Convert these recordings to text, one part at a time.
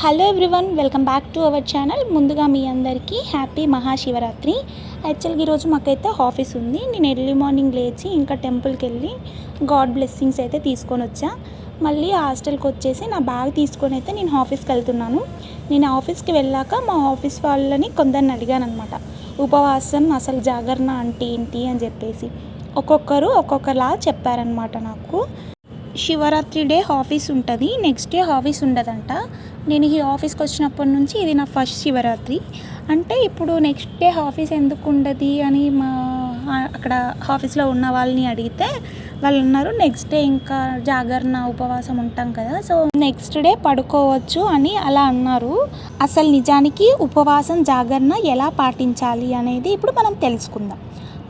Hello everyone welcome back to our channel ముందుగా మీ అందరికీ హ్యాపీ మహాశివరాత్రి. యాక్చువల్గా ఈరోజు మాకైతే ఆఫీస్ ఉంది. నేను ఎర్లీ మార్నింగ్ లేచి ఇంకా టెంపుల్కి వెళ్ళి గాడ్ బ్లెస్సింగ్స్ అయితే తీసుకొని వచ్చా. మళ్ళీ హాస్టల్కి వచ్చేసి నా బ్యాగ్ తీసుకొని అయితే నేను ఆఫీస్కి వెళ్తున్నాను. నేను ఆఫీస్కి వెళ్ళాక మా ఆఫీస్ వాళ్ళని కొందరిని అడిగాను అనమాట ఉపవాసం అసలు జాగరణ అంటే ఏంటి? అని చెప్పేసి. ఒక్కొక్కరు ఒక్కొక్కలా చెప్పారనమాట నాకు. శివరాత్రి డే ఆఫీస్ ఉంటుంది నెక్స్ట్ డే ఆఫీస్ ఉండదంట. నేను ఈ ఆఫీస్కి వచ్చినప్పటి నుంచి ఇది నా ఫస్ట్ శివరాత్రి. అంటే ఇప్పుడు నెక్స్ట్ డే ఆఫీస్ ఎందుకు ఉండదు అని మా అక్కడ ఆఫీస్లో ఉన్న వాళ్ళని అడిగితే వాళ్ళు అన్నారు నెక్స్ట్ డే ఇంకా జాగరణ ఉపవాసం ఉంటాం కదా సో నెక్స్ట్ డే పడుకోవచ్చు అని అలా అన్నారు. అసలు నిజానికి ఉపవాసం జాగరణ ఎలా పాటించాలి అనేది ఇప్పుడు మనం తెలుసుకుందాం.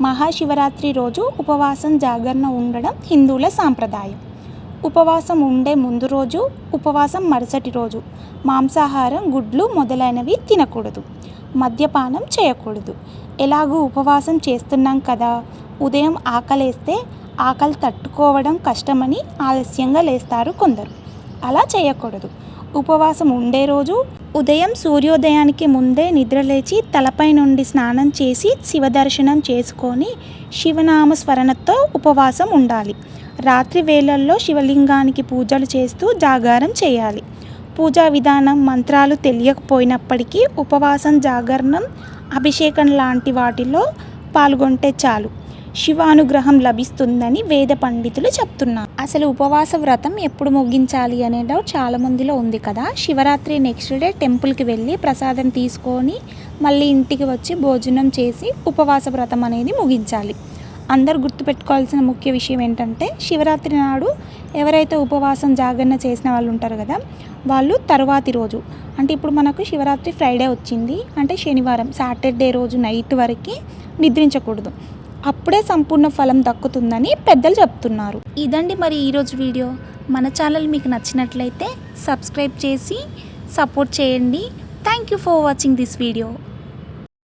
మహాశివరాత్రి రోజు ఉపవాసం జాగరణ ఉండడం హిందువుల సాంప్రదాయం. ఉపవాసం ఉండే ముందు రోజు ఉపవాసం మరుసటి రోజు. మాంసాహారం గుడ్లు మొదలైనవి తినకూడదు. మద్యపానం చేయకూడదు. ఎలాగూ ఉపవాసం చేస్తున్నాం కదా? ఉదయం ఆకలేస్తే ఆకలి తట్టుకోవడం కష్టమని ఆలస్యంగా లేస్తారు కొందరు. అలా చేయకూడదు. ఉపవాసం ఉండే రోజు ఉదయం సూర్యోదయానికి ముందే నిద్రలేచి తలపై నుండి స్నానం చేసి శివదర్శనం చేసుకొని శివనామ స్మరణతో ఉపవాసం ఉండాలి. రాత్రి వేళల్లో శివలింగానికి పూజలు చేస్తూ జాగారం చేయాలి. పూజా విధానం మంత్రాలు తెలియకపోయినప్పటికీ ఉపవాసం జాగరణం అభిషేకం లాంటి వాటిలో పాల్గొంటే చాలు. శివానుగ్రహం లభిస్తుందని వేద పండితులు చెప్తున్నారు. అసలు ఉపవాస వ్రతం ఎప్పుడు ముగించాలి అనే డౌట్ చాలామందిలో ఉంది కదా. శివరాత్రి నెక్స్ట్ డే టెంపుల్కి వెళ్ళి ప్రసాదం తీసుకొని మళ్ళీ ఇంటికి వచ్చి భోజనం చేసి ఉపవాస వ్రతం అనేది ముగించాలి. అందరు గుర్తుపెట్టుకోవాల్సిన ముఖ్య విషయం ఏంటంటే శివరాత్రి నాడు ఎవరైతే ఉపవాసం జాగరణ చేసిన వాళ్ళు ఉంటారు కదా వాళ్ళు తరువాతి రోజు. అంటే ఇప్పుడు మనకు శివరాత్రి ఫ్రైడే వచ్చింది. అంటే శనివారం సాటర్డే రోజు నైట్ వరకు నిద్రించకూడదు. అప్పుడే సంపూర్ణ ఫలం దక్కుతుందని పెద్దలు చెప్తున్నారు. ఇదండి మరి ఈరోజు వీడియో. మన ఛానల్ మీకు నచ్చినట్లయితే సబ్స్క్రైబ్ చేసి సపోర్ట్ చేయండి. Thank you for watching this video